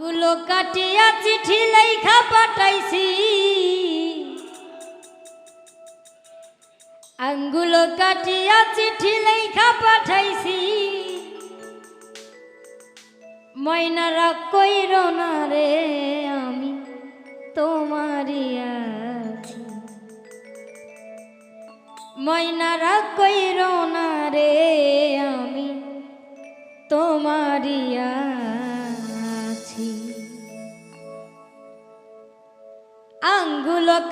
গুলো কাটিয়া চিঠি লেখা পাঠাইছি। আঙ্গুলো কাটিয়া চিঠি লেখা পাঠাইছি। ময়নারা কইর না রে, আমি তোমারি আছি। ময়নারা কইর না রে, আমি তোমারিয়া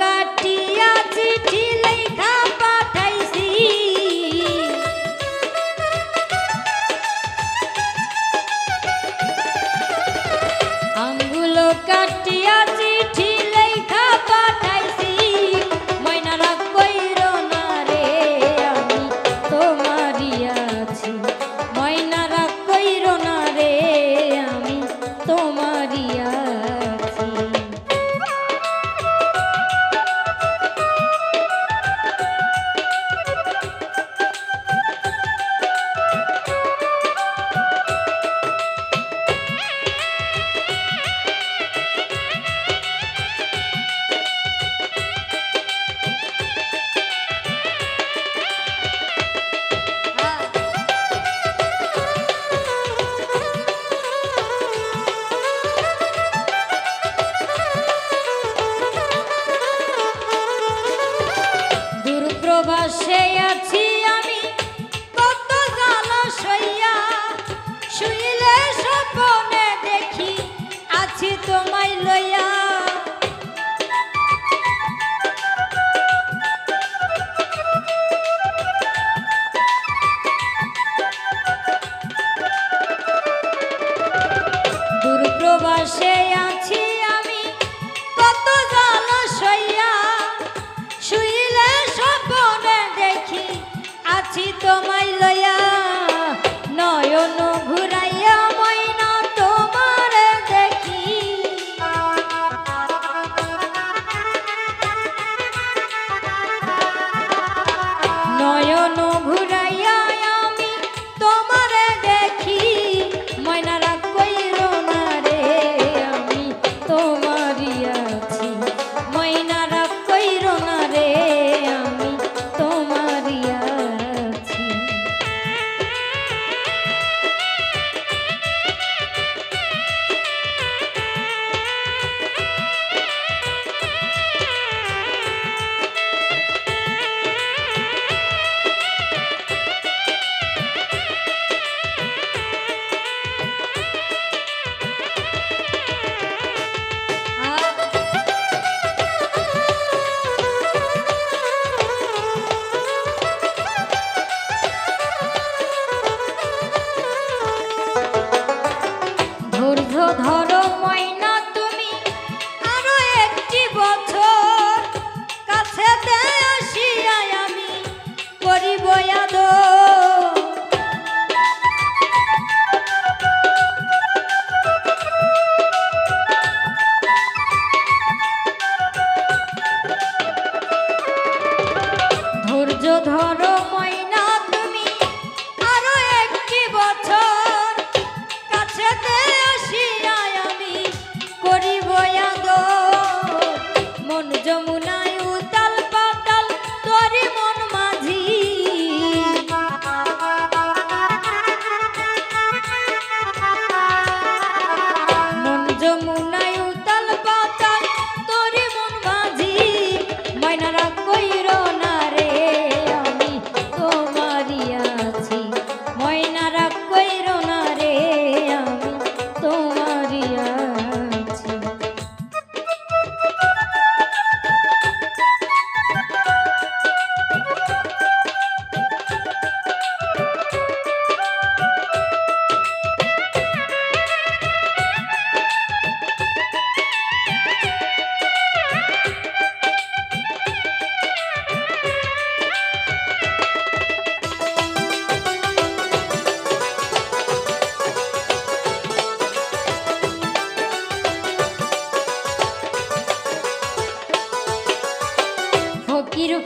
কার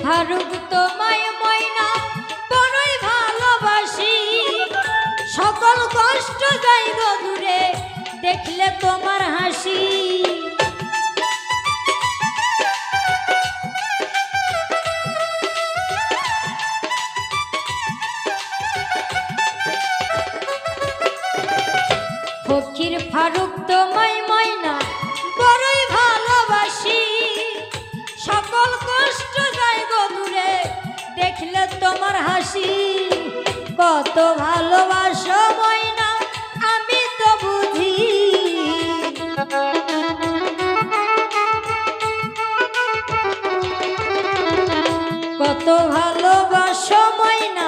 ফারুক তোমায় ময়না বড়ই ভালোবাসি। সকল কষ্ট যাই দূরে, দেখলে তোমার হাসি। ফকির ফারুক তোমায় কত ভালোবাসো ময়না আমি তো বুঝি। কত ভালোবাসো ময়না